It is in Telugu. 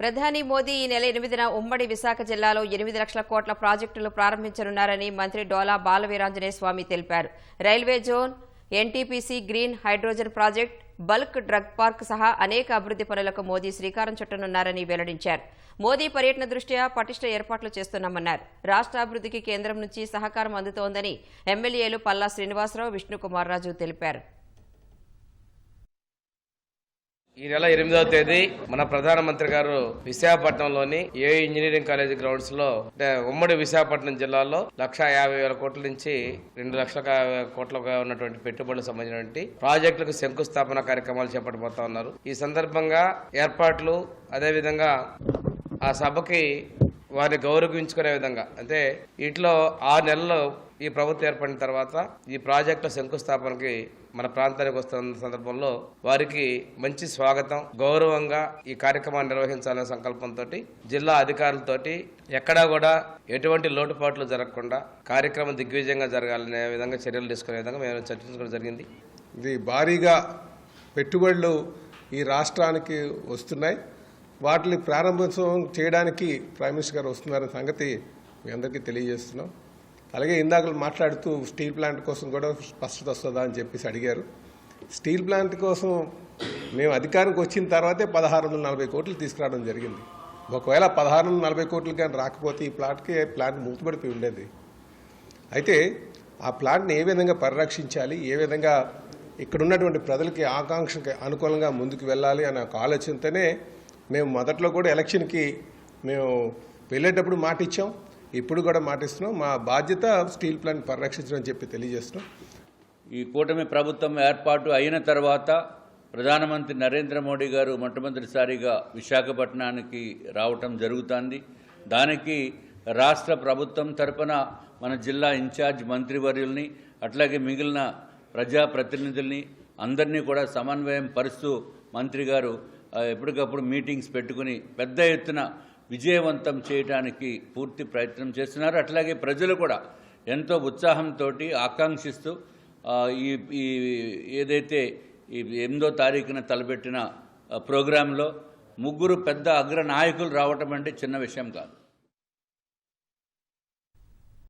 ప్రధాని మోదీ ఈ నెల ఎనిమిదిన ఉమ్మడి విశాఖ జిల్లాలో ఎనిమిది లక్షల కోట్ల ప్రాజెక్టులు ప్రారంభించనున్నారని మంత్రి డోలా బాలవీరాంజనేయ స్వామి తెలిపారు. Railway zone NTPC green hydrogen project bulk drug park సహా అనేక అభివృద్ధి పనులకు మోదీ శ్రీకారం చుట్టనున్నారని వెల్లడించారు. మోదీ పర్యటన దృష్ట్యా పటిష్ట ఏర్పాట్లు చేస్తున్నామన్నారు. రాష్ట్ర అభివృద్ధికి కేంద్రం నుంచి సహకారం అందుతోందని ఎమ్మెల్యేలు పల్లా శ్రీనివాసరావు విష్ణుకుమార్ రాజు తెలిపారు. ఈ నెల ఎనిమిదవ తేదీ మన ప్రధానమంత్రి గారు విశాఖపట్నంలోని ఏ ఇంజనీరింగ్ కాలేజ్ గ్రౌండ్స్లో అంటే ఉమ్మడి విశాఖపట్నం జిల్లాలో లక్ష యాభై వేల కోట్ల నుంచి రెండు లక్షల కా- ఉన్నటువంటి పెట్టుబడులకు సంబంధించినటువంటి ప్రాజెక్టులకు శంకుస్థాపన కార్యక్రమాలు చేపట్టబోతా ఉన్నారు. ఈ సందర్భంగా ఏర్పాట్లు అదేవిధంగా ఆ సభకి వారిని గౌరవించుకునే విధంగా. అంటే ఇంట్లో ఆరు నెలలు ఈ ప్రభుత్వం ఏర్పడిన తర్వాత ఈ ప్రాజెక్టుల శంకుస్థాపనకి మన ప్రాంతానికి వస్తున్న సందర్భంలో వారికి మంచి స్వాగతం గౌరవంగా ఈ కార్యక్రమాన్ని నిర్వహించాలనే సంకల్పంతో జిల్లా అధికారులతోటి ఎక్కడా కూడా ఎటువంటి లోటుపాట్లు జరగకుండా కార్యక్రమం దిగ్విజయంగా జరగాలనే విధంగా చర్యలు తీసుకునే విధంగా మేము చర్చించుకోవడం జరిగింది? ఇది భారీగా పెట్టుబడులు ఈ రాష్ట్రానికి వస్తున్నాయి. వాటిని ప్రారంభోత్సవం చేయడానికి ప్రైమ్ మినిస్టర్ గారు వస్తున్నారనే సంగతి మీ అందరికీ తెలియజేస్తున్నాం. అలాగే ఇందాక మాట్లాడుతూ స్టీల్ ప్లాంట్ కోసం కూడా స్పష్టత వస్తుందా అని చెప్పేసి అడిగారు. స్టీల్ ప్లాంట్ కోసం మేము అధికారానికి వచ్చిన తర్వాతే పదహారు వందల నలభై కోట్లు తీసుకురావడం జరిగింది. ఒకవేళ పదహారు వందల నలభై కోట్లు కానీ రాకపోతే ఈ ప్లాట్కి ప్లాంట్ మూతపడిపోయి ఉండేది. అయితే ఆ ప్లాంట్ని ఏ విధంగా పరిరక్షించాలి ఏ విధంగా ఇక్కడ ఉన్నటువంటి ప్రజలకి ఆకాంక్షకి అనుకూలంగా ముందుకు వెళ్ళాలి అనే ఒక ఆలోచనతోనే మేము మొదట్లో కూడా ఎలక్షన్కి మేము వెళ్ళేటప్పుడు మాట ఇచ్చాం ఇప్పుడు కూడా మాట ఇస్తున్నాం మా బాధ్యత స్టీల్ ప్లాంట్ పరిరక్షించడం అని చెప్పి తెలియజేస్తున్నాం. ఈ కూటమి ప్రభుత్వం ఏర్పాటు అయిన తర్వాత ప్రధానమంత్రి నరేంద్ర మోడీ గారు మొట్టమొదటిసారిగా విశాఖపట్నానికి రావటం జరుగుతుంది. దానికి రాష్ట్ర ప్రభుత్వం తరపున మన జిల్లా ఇన్ఛార్జ్ మంత్రివర్యుల్ని అట్లాగే మిగిలిన ప్రజాప్రతినిధుల్ని అందరినీ కూడా సమన్వయం పరుస్తూ మంత్రి గారు ఎప్పటికప్పుడు మీటింగ్స్ పెట్టుకుని పెద్ద ఎత్తున విజయవంతం చేయడానికి పూర్తి ప్రయత్నం చేస్తున్నారు. అట్లాగే ప్రజలు కూడా ఎంతో ఉత్సాహంతో ఆకాంక్షిస్తూ ఈ ఈ ఏదైతే ఈ ఎనిమిదో తారీఖున తలపెట్టిన ప్రోగ్రాంలో ముగ్గురు పెద్ద అగ్ర నాయకులు రావటం అంటే చిన్న విషయం కాదు.